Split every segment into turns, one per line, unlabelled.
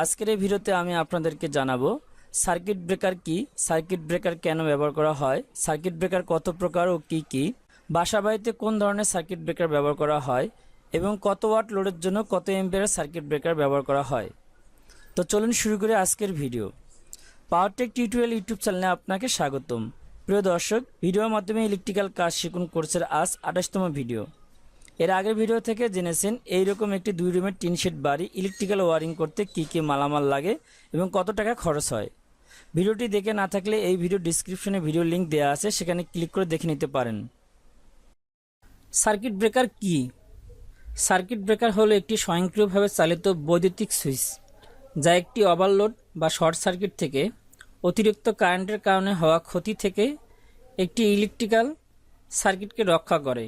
আজকের এই ভিডিওতে আমি আপনাদেরকে জানাব, সার্কিট ব্রেকার কি, সার্কিট ব্রেকার কেন ব্যবহার করা হয়, সার্কিট ব্রেকার কত প্রকার ও কি কি বাসা বাড়িতে কোন ধরনের সার্কিট ব্রেকার ব্যবহার করা হয়, এবং কত ওয়াট লোডের জন্য কত এম্পিয়ারের সার্কিট ব্রেকার ব্যবহার করা হয়। তো চলুন শুরু করে আজকের ভিডিও। পাওয়ারটেক টিউটোরিয়াল ইউটিউব চ্যানেলে আপনাকে স্বাগতম। প্রিয় দর্শক, ভিডিওর মাধ্যমে ইলেকট্রিক্যাল কাজ শিখুন কোর্সের আজ আঠাশতম ভিডিও। এর আগের ভিডিও থেকে জেনেছেন এইরকম একটি দুই রুমের টিন শেড বাড়ি ইলেকট্রিক্যাল ওয়ারিং করতে কী কী মালামাল লাগে এবং কত টাকা খরচ হয়। ভিডিওটি দেখে না থাকলে এই ভিডিও ডিসক্রিপশনে ভিডিও লিংক দেওয়া আছে, সেখানে ক্লিক করে দেখে নিতে পারেন। সার্কিট ব্রেকার কি? সার্কিট ব্রেকার হলো একটি স্বয়ংক্রিয়ভাবে চালিত বৈদ্যুতিক সুইচ, যা একটি ওভারলোড বা শর্ট সার্কিট থেকে অতিরিক্ত কারেন্টের কারণে হওয়া ক্ষতি থেকে একটি ইলেকট্রিক্যাল সার্কিটকে রক্ষা করে।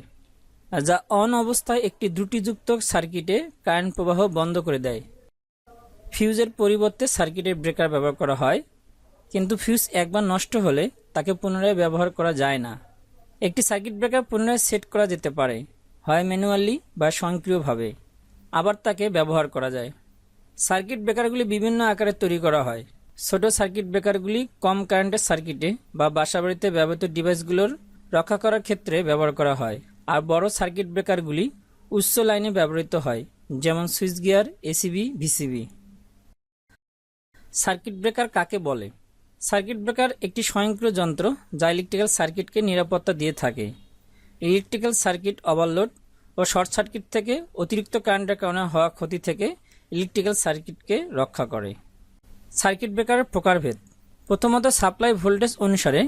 যা অন অবস্থায় একটি ত্রুটিযুক্ত সার্কিটে কারেন্ট প্রবাহ বন্ধ করে দেয়। ফিউজের পরিবর্তে সার্কিটের ব্রেকার ব্যবহার করা হয়, কিন্তু ফিউজ একবার নষ্ট হলে তাকে পুনরায় ব্যবহার করা যায় না। একটি সার্কিট ব্রেকার পুনরায় সেট করা যেতে পারে, হয় ম্যানুয়ালি বা স্বয়ংক্রিয়ভাবে, আবার তাকে ব্যবহার করা যায়। সার্কিট ব্রেকারগুলি বিভিন্ন আকারে তৈরি করা হয়। ছোট সার্কিট ব্রেকারগুলি কম কারেন্টের সার্কিটে বা বাসাবাড়িতে ব্যবহৃত ডিভাইসগুলোর রক্ষা করার ক্ষেত্রে ব্যবহার করা হয়। আর বড় সার্কিট ব্রেকারগুলি উচ্চ লাইনে ব্যবহৃত হয়, যেমন switch gear, ACB, VCB. Circuit breaker কাকে বলে? সার্কিট ব্রেকার একটি স্বয়ংক্রিয় যন্ত্র যা ইলেকট্রিক্যাল সার্কিটকে নিরাপত্তা দিয়ে থাকে। ইলেকট্রিক্যাল সার্কিট ওভারলোড ও শর্ট সার্কিট থেকে অতিরিক্ত কারেন্টের কারণে হওয়া ক্ষতি থেকে ইলেকট্রিক্যাল সার্কিটকে রক্ষা করে। সার্কিট ব্রেকারের প্রকারভেদ। প্রথমত সাপ্লাই ভোল্টেজ অনুসারে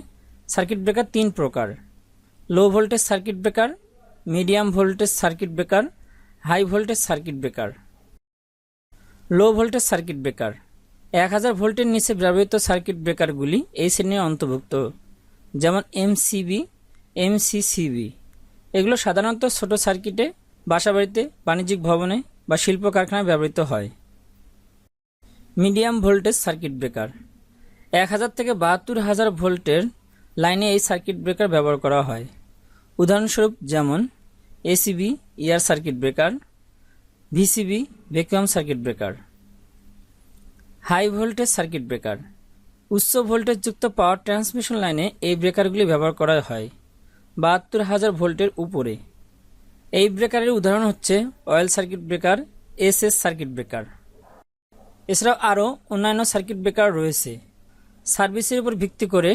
সার্কিট ব্রেকার তিন প্রকার। Low voltage circuit breaker medium voltage circuit breaker, high voltage circuit breaker, low voltage circuit breaker. এক হাজার ভোল্টের নিচে ব্যবহৃত সার্কিট ব্রেকারগুলি এই শ্রেণির অন্তর্ভুক্ত, যেমন এমসিবি, এমসিসিবি। এগুলো সাধারণত ছোট সার্কিটে বাসাবাড়িতে, বাণিজ্যিক ভবনে বা শিল্প কারখানায় ব্যবহৃত হয়। Medium voltage circuit breaker. এক হাজার থেকে বাহাত্তর হাজার ভোল্টের লাইনে এই সার্কিট ব্রেকার ব্যবহার করা হয়। উদাহরণস্বরূপ যেমন ACB air circuit breaker VCB vacuum circuit breaker high voltage circuit breaker উচ্চ ভোল্টেজযুক্ত পাওয়ার ট্রান্সমিশন লাইনে এই ব্রেকারগুলি ব্যবহার করা হয়। বাহাত্তর হাজার ভোল্টের উপরে। এই ব্রেকারের উদাহরণ হচ্ছে oil circuit breaker S S circuit breaker এছাড়াও আরও অন্যান্য সার্কিট ব্রেকার রয়েছে। সার্ভিসের উপর ভিত্তি করে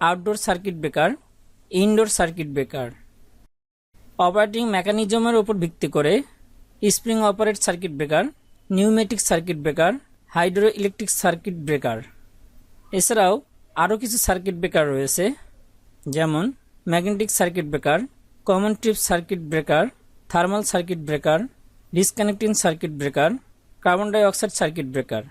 outdoor circuit breaker indoor circuit breaker operating মেকানিজমের উপর ভিত্তি করে spring operate circuit breaker pneumatic circuit breaker hydro electric circuit breaker এছাড়াও আরও কিছু সার্কিট ব্রেকার রয়েছে, যেমন magnetic circuit breaker common trip circuit breaker thermal circuit breaker disconnecting circuit breaker carbon dioxide circuit breaker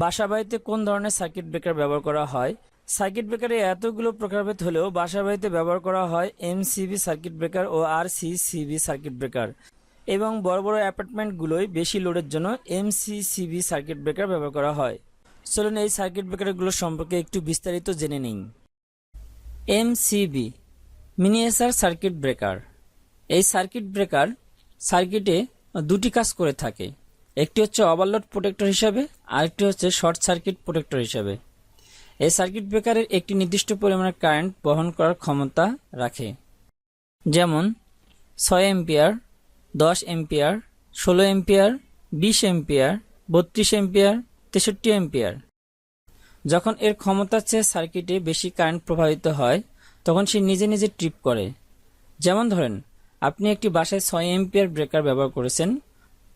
বাসা বাড়িতে কোন ধরনের সার্কিট ব্রেকার ব্যবহার করা হয়? সার্কিট ব্রেকারে এতগুলো প্রকারভেদ হলেও বাসা বাড়িতে ব্যবহার করা হয় এমসিবি সার্কিট ব্রেকার ও আর সিসিবি সার্কিট ব্রেকার। এবং বড় বড় অ্যাপার্টমেন্টগুলোই বেশি লোডের জন্য এমসিসিবি সার্কিট ব্রেকার ব্যবহার করা হয়। চলুন এই সার্কিট ব্রেকারগুলো সম্পর্কে একটু বিস্তারিত জেনে নিন এমসিবি, মিনিয়েচার সার্কিট ব্রেকার। এই সার্কিট ব্রেকার সার্কিটে দুটি কাজ করে থাকে। একটি হচ্ছে ওভারলোড প্রোটেক্টর হিসাবে, আরেকটি হচ্ছে শর্ট সার্কিট প্রোটেক্টর হিসাবে। এই সার্কিট ব্রেকারের একটি নির্দিষ্ট পরিমাণের কারেন্ট বহন করার ক্ষমতা রাখে। যেমন, ছয় এম্পিয়ার দশ এম্পিয়ার ষোলো এম্পিয়ার বিশ এম্পিয়ার বত্রিশ এম্পিয়ার তেষট্টি এম্পিয়ার যখন এর ক্ষমতার চেয়ে সার্কিটে বেশি কারেন্ট প্রবাহিত হয়, তখন সে নিজে নিজে ট্রিপ করে। যেমন ধরেন, আপনি একটি বাসায় ছয় এম্পিয়ার ব্রেকার ব্যবহার করেছেন,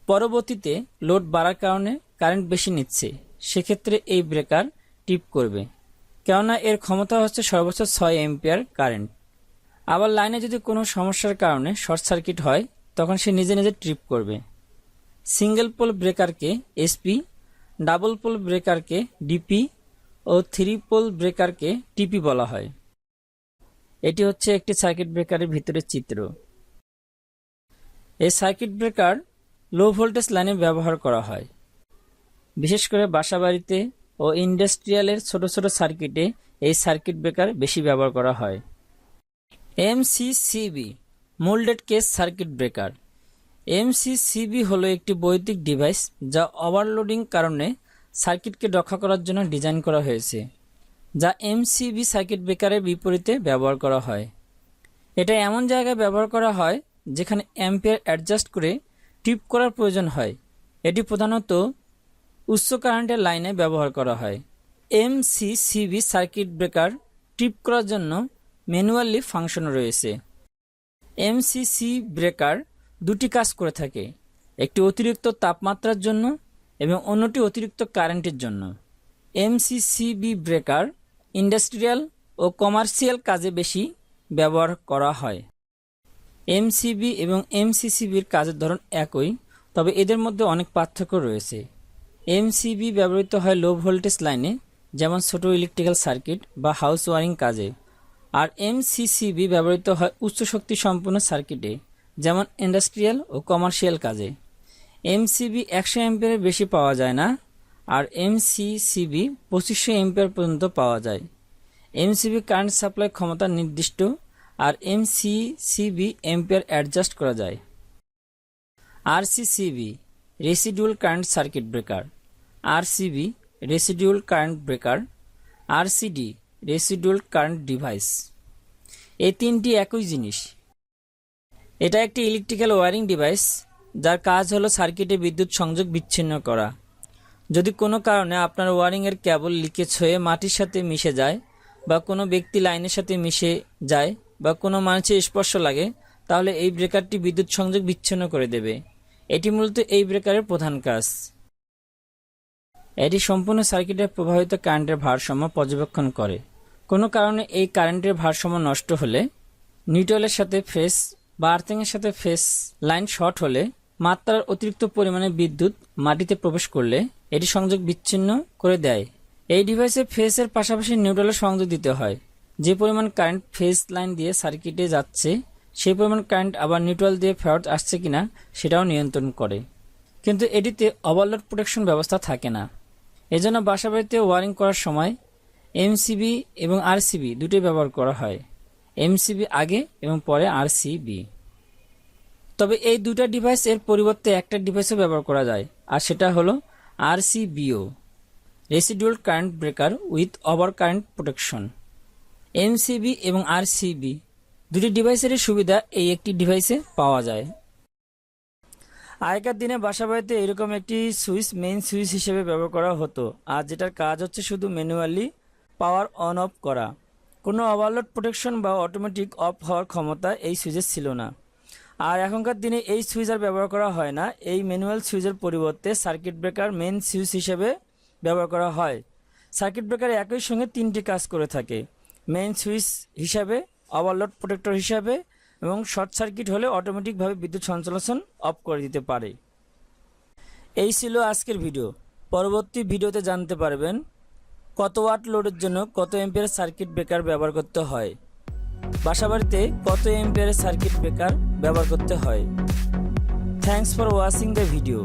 পরবর্তীতে লোড বাড়ার কারণে কারেন্ট বেশি নিচ্ছে। সেক্ষেত্রে এই ব্রেকার টিপ করবে। কেননা এর ক্ষমতা হচ্ছে সর্বোচ্চ ছয় এম্পিয়ার কারেন্ট। আবার লাইনে যদি কোনো সমস্যার কারণে শর্ট সার্কিট হয়, তখন সে নিজে নিজে ট্রিপ করবে। সিঙ্গেল পোল ব্রেকারকে এসপি, ডাবল পোল ব্রেকারকে ডিপি ও থ্রি পোল ব্রেকারকে টিপি বলা হয়। এটি হচ্ছে একটি সার্কিট ব্রেকারের ভিতরের চিত্র। এই সার্কিট ব্রেকার লো ভোল্টেজ লাইনে ব্যবহার করা হয়। বিশেষ করে বাসাবাড়িতে ও ইন্ডাস্ট্রিয়ালের ছোট ছোট সার্কিটে এই সার্কিট ব্রেকার বেশি ব্যবহার করা হয়। MCCB, moulded case circuit breaker. MCCB হলো একটি বৈদ্যুতিক ডিভাইস যা ওভারলোডিং কারণে সার্কিটকে রক্ষা করার জন্য ডিজাইন করা হয়েছে, যা এমসিবি সার্কিট ব্রেকারের বিপরীতে ব্যবহার করা হয়। এটা এমন জায়গায় ব্যবহার করা হয় যেখানে অ্যাম্পিয়ার অ্যাডজাস্ট করে টিপ করার প্রয়োজন হয়। এটি প্রধানত উচ্চ কারেন্টের লাইনে ব্যবহার করা হয়। এমসিসিবি সার্কিট ব্রেকার টিপ করার জন্য ম্যানুয়ালি ফাংশন রয়েছে। এমসিসি ব্রেকার দুটি কাজ করে থাকে, একটি অতিরিক্ত তাপমাত্রার জন্য এবং অন্যটি অতিরিক্ত কারেন্টের জন্য। এম এমসিসিবি ব্রেকার ইন্ডাস্ট্রিয়াল ও কমার্শিয়াল কাজে বেশি ব্যবহার করা হয়। এমসিবি এবং এমসিসিবির কাজের ধরন একই, তবে এদের মধ্যে অনেক পার্থক্য রয়েছে। এমসিবি ব্যবহৃত হয় লো ভোল্টেজ লাইনে যেমন ছোট ইলেকট্রিক্যাল সার্কিট বা হাউস ওয়ারিং কাজে। আর এমসিসিবি ব্যবহৃত হয় উচ্চ শক্তি সম্পন্ন সার্কিটে যেমন ইন্ডাস্ট্রিয়াল ও কমার্শিয়াল কাজে। এমসিবি একশো এম্পিয়ারের বেশি পাওয়া যায় না, আর এমসিসিবি পঁচিশশো এম্পিয়ার পর্যন্ত পাওয়া যায়। এমসিবি কারেন্ট সাপ্লাই ক্ষমতা নির্দিষ্ট, আর এমসিসিবি এম্পিয়ার অ্যাডজাস্ট করা যায়। RCCB residual current circuit breaker RCB residual current breaker RCD residual current device এই তিনটি একই জিনিস। এটা একটি ইলেকট্রিক্যাল ওয়ারিং ডিভাইস যার কাজ হলো সার্কিটে বিদ্যুৎ সংযোগ বিচ্ছিন্ন করা। যদি কোনো কারণে আপনার ওয়ারিংয়ের কেবল লিকেজ হয়ে মাটির সাথে মিশে যায় বা কোনো ব্যক্তি লাইনের সাথে মিশে যায় বা কোনো মানুষের স্পর্শ লাগে, তাহলে এই ব্রেকারটি বিদ্যুৎ সংযোগ বিচ্ছিন্ন করে দেবে। এটি মূলত এই ব্রেকারের প্রধান কাজ। এটি সম্পূর্ণ সার্কিটের প্রবাহিত কারেন্টের ভারসাম্য পর্যবেক্ষণ করে। কোনো কারণে এই কারেন্টের ভারসাম্য নষ্ট হলে, নিউট্রালের সাথে ফেস বা আর্থিংয়ের সাথে ফেস লাইন শর্ট হলে, মাত্রার অতিরিক্ত পরিমাণে বিদ্যুৎ মাটিতে প্রবেশ করলে এটি সংযোগ বিচ্ছিন্ন করে দেয়। এই ডিভাইসে ফেসের পাশাপাশি নিউট্রালের সংযোগ দিতে হয়। যে পরিমাণ কারেন্ট ফেস লাইন দিয়ে সার্কিটে যাচ্ছে সেই পরিমাণ কারেন্ট আবার নিউট্রাল দিয়ে ফেরত আসছে কিনা সেটাও নিয়ন্ত্রণ করে। কিন্তু এটিতে ওভারলোড প্রোটেকশন ব্যবস্থা থাকে না। এজন্য বাসা বাড়িতে ওয়ারিং করার সময় এমসিবি এবং আরসিবি দুটোই ব্যবহার করা হয়। এমসিবি আগে এবং পরে আরসিবি তবে এই দুটা ডিভাইস এর পরিবর্তে একটা ডিভাইসও ব্যবহার করা যায়, আর সেটা হলো RCBO residual current breaker with over current protection MCB এবং আরসিবি দুটি ডিভাইসেরই সুবিধা এই একটি ডিভাইসে পাওয়া যায়। আগেকার দিনে বাসা বাড়িতে এরকম একটি সুইচ মেইন সুইচ হিসেবে ব্যবহার করা হতো। আর যেটার কাজ হচ্ছে শুধু ম্যানুয়ালি পাওয়ার অন অফ করা। কোনো ওভারলোড প্রোটেকশন বা অটোমেটিক অফ হওয়ার ক্ষমতা এই সুইচের ছিল না। আর এখনকার দিনে এই সুইচ আর ব্যবহার করা হয় না। এই ম্যানুয়াল সুইচের পরিবর্তে সার্কিট ব্রেকার মেন সুইচ হিসেবে ব্যবহার করা হয়। সার্কিট ব্রেকার একই সঙ্গে তিনটি কাজ করে থাকে। মেইন সুইচ হিসাবে ওভারলোড প্রোটেক্টর হিসাবে এবং শর্ট সার্কিট হলে অটোমেটিকভাবে বিদ্যুৎ সঞ্চালন অফ করে দিতে পারে। এই ছিল আজকের ভিডিও পরবর্তী ভিডিওতে জানতে পারবেন কত ওয়াট লোডের জন্য কত এম্পিয়ার সার্কিট ব্রেকার ব্যবহার করতে হয়। বাসাবাড়িতে কত এম্পিয়ারের সার্কিট ব্রেকার ব্যবহার করতে হয়। Thanks for watching the video